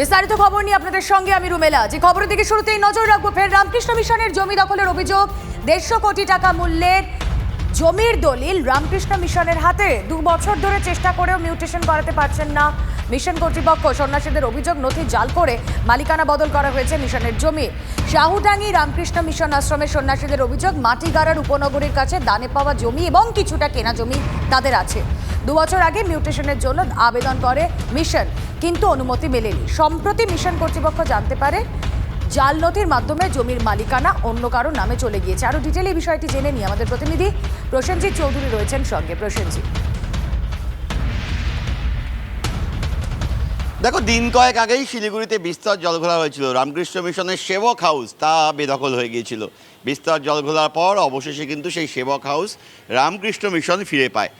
বিস্তারিত খবর নিয়ে আপনাদের সঙ্গে আমি রুমেলা। যে খবরের দিকে শুরুতেই নজর রাখব, ফের রামকৃষ্ণ মিশনের জমি দখলের অভিযোগ। দেড়শো কোটি টাকা মূল্যের জমির দলিল রামকৃষ্ণ মিশনের হাতে। দু বছর ধরে চেষ্টা করেও মিউটেশন করাতে পারছেন না মিশন কর্তৃপক্ষ। সন্ন্যাসীদের অভিযোগ, নথি জাল করে মালিকানা বদল করা হয়েছে মিশনের জমি। শাহুডাঙ্গি রামকৃষ্ণ মিশন আশ্রমে সন্ন্যাসীদের অভিযোগ, মাটিগাড়ার উপনগরীর কাছে দানে পাওয়া জমি এবং কিছুটা কেনা জমি তাদের আছে। দু বছর আগে মিউটেশনের জন্য আবেদন করে মিশন, কিন্তু অনুমতি মেলেনি। সম্প্রতি মিশন কর্তৃপক্ষ জানতে পারে, জাল নথির মাধ্যমে জমির মালিকানা অন্য কারও নামে চলে গিয়েছে। আরও ডিটেলে বিষয়টি জেনে নিই আমাদের প্রতিনিধি প্রসেনজিৎ চৌধুরী রয়েছেন সঙ্গে। প্রসেনজিৎ। দেখো, দিন কয়েক আগেই শিলিগুড়িতে বিস্তর জলঘোলা হয়েছিল। রামকৃষ্ণ মিশনের সেবক হাউস তা বেদখল হয়ে গিয়েছিল। বিস্তর জলঘোলার পর অবশেষে কিন্তু সেই সেবক হাউস রামকৃষ্ণ মিশন ফিরে পায়।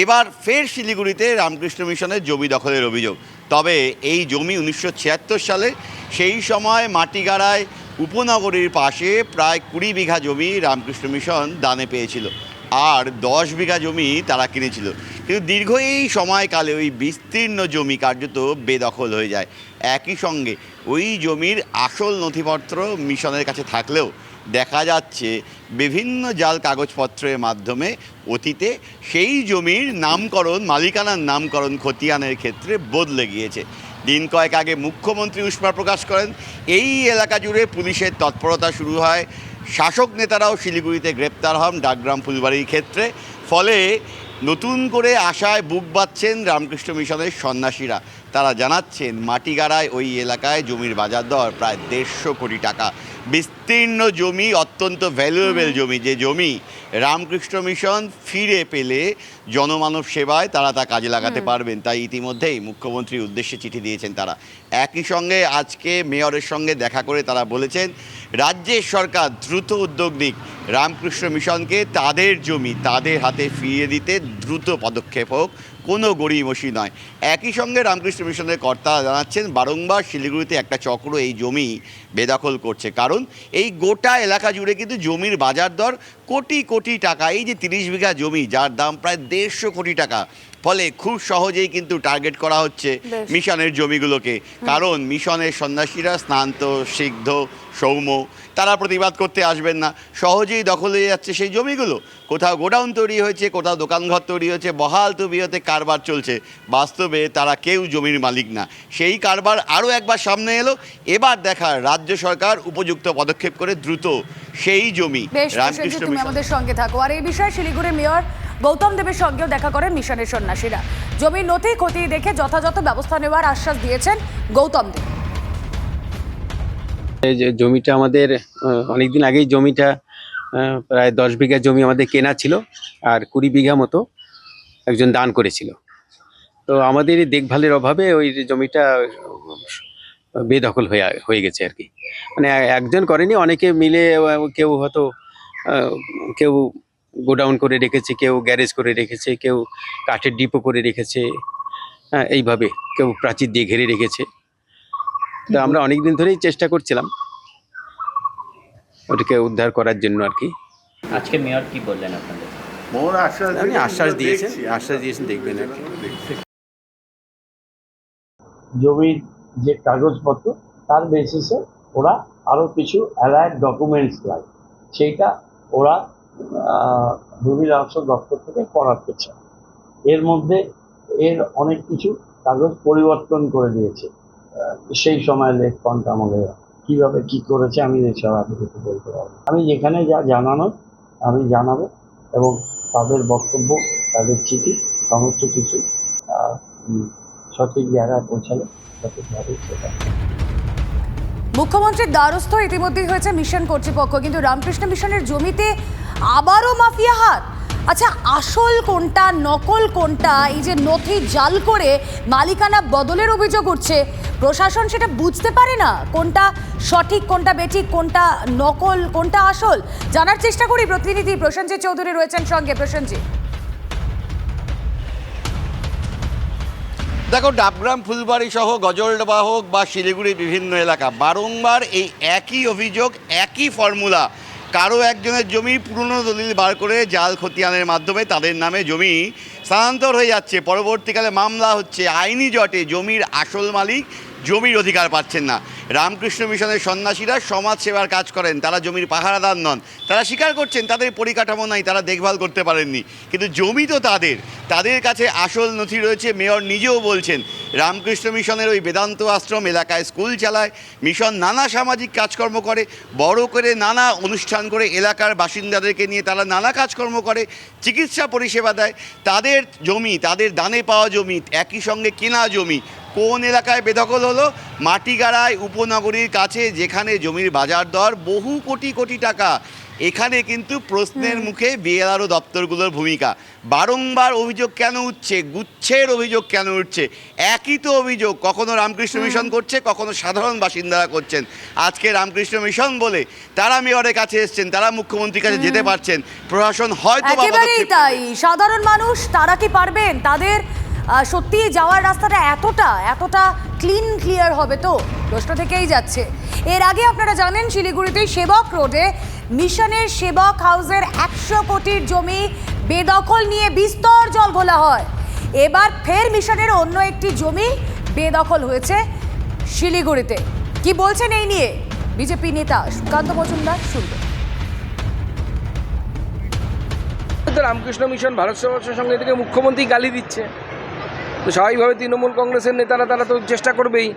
এবার ফের শিলিগুড়িতে রামকৃষ্ণ মিশনের জমি দখলের অভিযোগ। তবে এই জমি উনিশশো ছিয়াত্তর সালে সেই সময় মাটিগাড়ায় উপনগরীর পাশে প্রায় কুড়ি বিঘা জমি রামকৃষ্ণ মিশন দানে পেয়েছিল। আর দশ বিঘা জমি তারা কিনেছিল। কিন্তু দীর্ঘ এই সময়কালে ওই বিস্তীর্ণ জমি কার্যত বেদখল হয়ে যায়। একই সঙ্গে ওই জমির আসল নথিপত্র মিশনের কাছে থাকলেও দেখা যাচ্ছে বিভিন্ন জাল কাগজপত্রের মাধ্যমে অতীতে সেই জমির নামকরণ, মালিকানার নামকরণ খতিয়ানের ক্ষেত্রে বদলে গিয়েছে। দিন কয়েক আগে মুখ্যমন্ত্রী উষ্মা প্রকাশ করেন, এই এলাকা জুড়ে পুলিশের তৎপরতা শুরু হয়। শাসক নেতারাও শিলিগুড়িতে গ্রেপ্তার হন ডাকগ্রাম ফুলবাড়ির ক্ষেত্রে। ফলে নতুন করে আশায় বুক বাঁধছেন রামকৃষ্ণ মিশনের সন্ন্যাসীরা। তারা জানাচ্ছেন মাটিগাড়ায় ওই এলাকায় জমির বাজার দর প্রায় দেড়শো কোটি টাকা। বিস্তীর্ণ জমি অত্যন্ত ভ্যালুয়েবল জমি। যে জমি রামকৃষ্ণ মিশন ফিরে পেলে জনমানব সেবায় তারা তা কাজে লাগাতে পারবেন। তাই ইতিমধ্যেই মুখ্যমন্ত্রীর উদ্দেশ্যে চিঠি দিয়েছেন তারা। একই সঙ্গে আজকে মেয়রের সঙ্গে দেখা করে তারা বলেছেন রাজ্যের সরকার দ্রুত উদ্যোগ নিক। রামকৃষ্ণ মিশনকে তাদের জমি তাদের হাতে ফিরিয়ে দিতে দ্রুত পদক্ষেপ হোক কোনো গড়িমসি নয়। একই সঙ্গে রামকৃষ্ণ মিশনের কর্তারা জানাচ্ছেন বারংবার শিলিগুড়িতে একটা চক্র এই জমি বেদখল করছে। কারণ এই গোটা এলাকা জুড়ে কিন্তু জমির বাজার দর কোটি কোটি টাকা এই যে তিরিশ বিঘা জমি যার দাম প্রায় দেড়শো কোটি টাকা। ফলে খুব সহজেই কিন্তু টার্গেট করা হচ্ছে মিশনের জমিগুলোকে। কারণ মিশনের সন্ন্যাসীরা স্নান্ত সিদ্ধ সৌম্য তারা প্রতিবাদ করতে আসবেন না। সহজেই দখল হয়ে যাচ্ছে সেই জমিগুলো। কোথাও গোডাউন তৈরি হয়েছে কোথাও দোকানঘর তৈরি হয়েছে বহাল তবিয়তে কারবার চলছে। বাস্তবে তারা কেউ জমির মালিক না। সেই কারবার আরও একবার সামনে এলো। এবার দেখার রাজ্য সরকার উপযুক্ত পদক্ষেপ করে দ্রুত সেই জমি। রামকৃষ্ণ তুমি আমাদের সঙ্গে থাকো। আর এই বিষয়ে শিলিগুড়ির মেয়র গৌতম দেবের সঙ্গেও দেখা করেন মিশনের সন্ন্যাসীরা। জমির নথি খতিয়ে দেখে যথাযথ ব্যবস্থা নেওয়ার আশ্বাস দিয়েছেন গৌতম দেব। এই যে জমিটা আমাদের অনেক দিন আগেই জমিটা প্রায় দশ বিঘা জমি আমাদের কেনা ছিল আর কুড়ি বিঘা মতো একজন দান করেছিল। তো আমাদের দেখভালের অভাবে ওই জমিটা বেদখল হয়ে হয়ে গেছে আর কি। মানে একজন করেনি, অনেকে মিলে কেউ হয়তো কেউ গোডাউন করে রেখেছে, কেউ গ্যারেজ করে রেখেছে, কেউ কাঠের ডিপো করে রেখেছে হ্যাঁ এইভাবে কেউ প্রাচীর দিয়ে ঘিরে রেখেছে। তো আমরা অনেক দিন ধরেই চেষ্টা করছিলাম ওটাকে উদ্ধার করার জন্য আর কি। আজকে মেয়র কি বললেন আপনাদের? মোর আশ্বাস দিয়েছেন, আশ্বাস দিয়েছেন আশ্বাস দিয়েছেন দেখবেন আর কি। জমির যে কাগজপত্র তার বেসিসে ওরা আরও কিছু অ্যালায়েড ডকুমেন্টস লাগে সেইটা ওরা আহ, ভূমি রাজস্ব দপ্তর থেকে করাতে চায়। এর মধ্যে এর অনেক কিছু কাগজ পরিবর্তন করে দিয়েছে। সেই সময় লেখ আমলে কীভাবে কি করেছে আমি এসব বলতে পারব আমি যেখানে যা জানানোর আমি জানাব এবং তাদের বক্তব্য, তাদের চিঠি, সমস্ত কিছু সঠিক জায়গায় পৌঁছালে সঠিকভাবে সেটা। মুখ্যমন্ত্রীর দ্বারস্থ ইতিমধ্যেই হয়েছে মিশন কর্তৃপক্ষ। কিন্তু রামকৃষ্ণ মিশনের জমিতে আবারও মাফিয়া হাত। আচ্ছা আসল কোনটা, নকল কোনটা, এই যে নথি জাল করে মালিকানা বদলের অভিযোগ উঠছে, প্রশাসন সেটা বুঝতে পারে না কোনটা সঠিক, কোনটা বেঠিক, কোনটা নকল, কোনটা আসল? জানার চেষ্টা করি প্রতিনিধি প্রসেনজিৎ চৌধুরী রয়েছেন সঙ্গে। প্রসেনজিৎ। দেখো, ডাবগ্রাম, ফুলবাড়ি সহ গজলডোবা হোক বা শিলিগুড়ির বিভিন্ন এলাকা, বারংবার এই একই অভিযোগ, একই ফর্মুলা কারও একজনের জমি পুরনো দলিল বার করে জাল খতিয়ানের মাধ্যমে তাদের নামে জমি স্থানান্তর হয়ে যাচ্ছে। পরবর্তীকালে মামলা হচ্ছে, আইনি জটে জমির আসল মালিক জমির অধিকার পাচ্ছেন না। রামকৃষ্ণ মিশনের সন্ন্যাসীরা সমাজ সেবার কাজ করেন, তারা জমির পাহারাদার নন। তারা স্বীকার করছেন, তাদের পরিকাঠামো নাই, তারা দেখভাল করতে পারেননি। কিন্তু জমি তো তাদের। তাদের কাছে আসল নথি রয়েছে, মেয়র নিজেও বলছেন রামকৃষ্ণ মিশনের ওই বেদান্ত আশ্রম এলাকায় স্কুল চালায়, মিশন নানা সামাজিক কাজকর্ম করে, বড় করে নানা অনুষ্ঠান করে, এলাকার বাসিন্দাদেরকে নিয়ে তারা নানা কাজকর্ম করে, চিকিৎসা পরিষেবা দেয়। তাদের জমি, তাদের দানে পাওয়া জমি, একই সঙ্গে কেনা জমি, কোন এলাকায় বেদখল হলো? মাটিগাড়ায় উপনগরীর কাছে, যেখানে জমির বাজার দর বহু কোটি কোটি টাকা। এখানে কিন্তু প্রশ্নের মুখে বিএলআরও দপ্তরগুলোর ভূমিকা। বারংবার অভিযোগ কেন উঠছে গুচ্ছের অভিযোগ কেন উঠছে? একই তো অভিযোগ কখনো রামকৃষ্ণ মিশন করছে কখনো সাধারণ বাসিন্দারা করছেন। আজকে রামকৃষ্ণ মিশন বলে তারা মেয়রের কাছে এসছেন তারা মুখ্যমন্ত্রীর কাছে যেতে পারছেন প্রশাসন হয়তো তাই সাধারণ মানুষ তারা কি পারবেন? তাদের সত্যি যাওয়ার রাস্তাটা এতটা এতটা ক্লিন ক্লিয়ার হবে তো? প্রশ্ন থেকেই যাচ্ছে। এর আগে আপনারা জানেন শিলিগুড়িতে সেবক রোডে মিশনের সেবক হাউসের একশো কোটির জমি বেদখল নিয়ে বিস্তর জল ঘোলা হয়। এবার ফের মিশনের অন্য একটি জমি বেদখল হয়েছে শিলিগুড়িতে। কি বলছেন এই নিয়ে? বিজেপি নেতা সুকান্ত মজুমদার শুনবেন রামকৃষ্ণ মিশন ভারত সেবাশ্রমের সঙ্গে থেকে মুখ্যমন্ত্রী গালি দিচ্ছে। তো স্বাভাবিকভাবে তৃণমূল কংগ্রেসের নেতারা তারা তো চেষ্টা করবেই।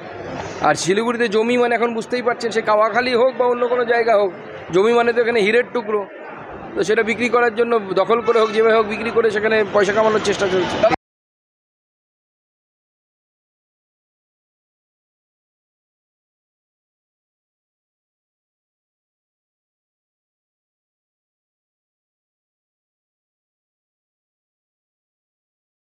আর শিলিগুড়িতে জমি মানে এখন বুঝতেই পারছেন, সে কাওয়াখালি হোক বা অন্য কোনো জায়গা হোক জমি মানে তো এখানে হীরের টুকরো। তো সেটা বিক্রি করার জন্য দখল করে হোক, যেভাবে হোক বিক্রি করে সেখানে পয়সা কামানোর চেষ্টা চলছে।